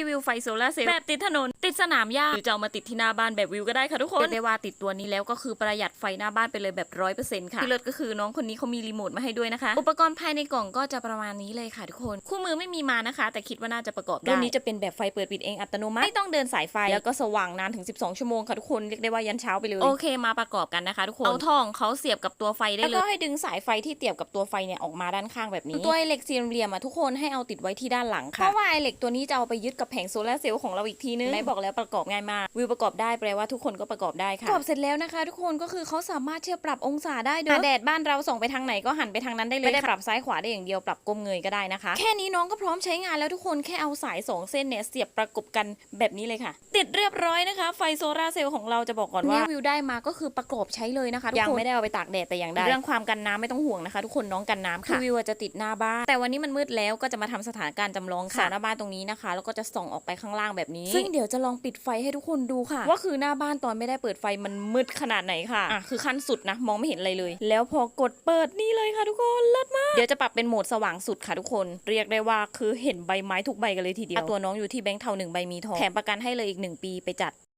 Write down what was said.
รีวิวไฟโซลาร์เซลล์แบบติดถนน ติดสนามหญ้าหรือจะเอามาติดที่หน้าบ้านแบบวิวก็ได้ค่ะทุกคนเรียกได้ว่าติดตัวนี้แล้วก็คือประหยัดไฟหน้าบ้านไปเลยแบบร้อยเปอร์เซ็นต์ค่ะที่เลิศก็คือน้องคนนี้เขามีรีโมทมาให้ด้วยนะคะ อุปกรณ์ภายในกล่องก็จะประมาณนี้เลยค่ะทุกคน คู่มือไม่มีมานะคะ แต่คิดว่าน่าจะประกอบได้รุ่นนี้จะเป็นแบบไฟเปิดปิดเองอัตโนมัติไม่ต้องเดินสายไฟแล้วก็สว่างนานถึง 12 ชั่วโมงค่ะทุกคนเรียกได้ว่ายันเช้าไปเลยโอเคมาประกอบกันนะคะทุกคนเอาท่องเขาเสียบกับตัวไฟได้เลยแล้วก็ให้ดึงสายไฟที่เตียบกับตัวไฟเนี่ยออกมาด้านข้างแบบนี้ตัวเหล็กสี่เหลี่ยมอะทุกคนให้เอาติดไว้ที่ด้านหลังค่ะเพราะว่าไอ้เหล็กตัวนี้จะเอาไปยึดกับแผงโซลาร์เซลล์ของเราอีกทีนึงไม่บอกแล้วประกอบง่ายมาก วิวประกอบได้แปลว่าทุกคนก็ประกอบได้ค่ะประกอบเสร็จแล้วนะคะ ทุกคนก็คือเขาสามารถเชื่อปรับองศาได้เด้อแดดบ้านเราส่องไปทางไหนก็หันไปทางนั้นได้เลยไม่ได้ปรับซ้ายขวาได้อย่างเดียวปรับก้มเงยก็ได้นะคะ แค่นี้น้องก็พร้อมใช้งานแล้วทุกคนแค่เอาสายสองเส้นเนี่ยเสียบประกบกันแบบนี้เลยค่ะ ติดเรียบร้อยนะคะ ไฟโซลาร์เซลล์ของเราจะบอกก่อนว่าวิวได้มาก็คือประกอบใช้เลยนะคะทุกคนยังไม่ได้เอาไปตากแดดแต่อย่างใดเรื่องความกันน้ำไม่ต้องห่วงนะคะ ทุกคนน้องกันน้ำค่ะวิวจะติดหน้าบ้าน แต่วันนี้มันมืดแล้วก็จะมาทำสถานการณ์จำลองค่ะหน้าบ้านตรงนี้นะคะ แล้วก็จะส่องออกไปข้างล่างแบบนี้ ซึ่งเดี๋ยวจะลองปิดไฟให้ทุกคนดูค่ะ ว่าคือหน้าบ้านตอนไม่ได้เปิดไฟมันมืดขนาดไหนค่ะอะคือขั้นสุดนะมองไม่เห็นอะไรเลย แล้วพอกดเปิดนี่เลยค่ะ ดี๋ยวจะปรับเป็นโหมดสว่างสุดค่ะทุกคน เรียกได้ว่าคือเห็นใบไม้ทุกใบกันเลยทีเดียวอะตัวน้องอยู่ที่แบงค์เทาหนึ่งใบมีทอง แถมประกันให้เลยอีกหนึ่งปีไปจัด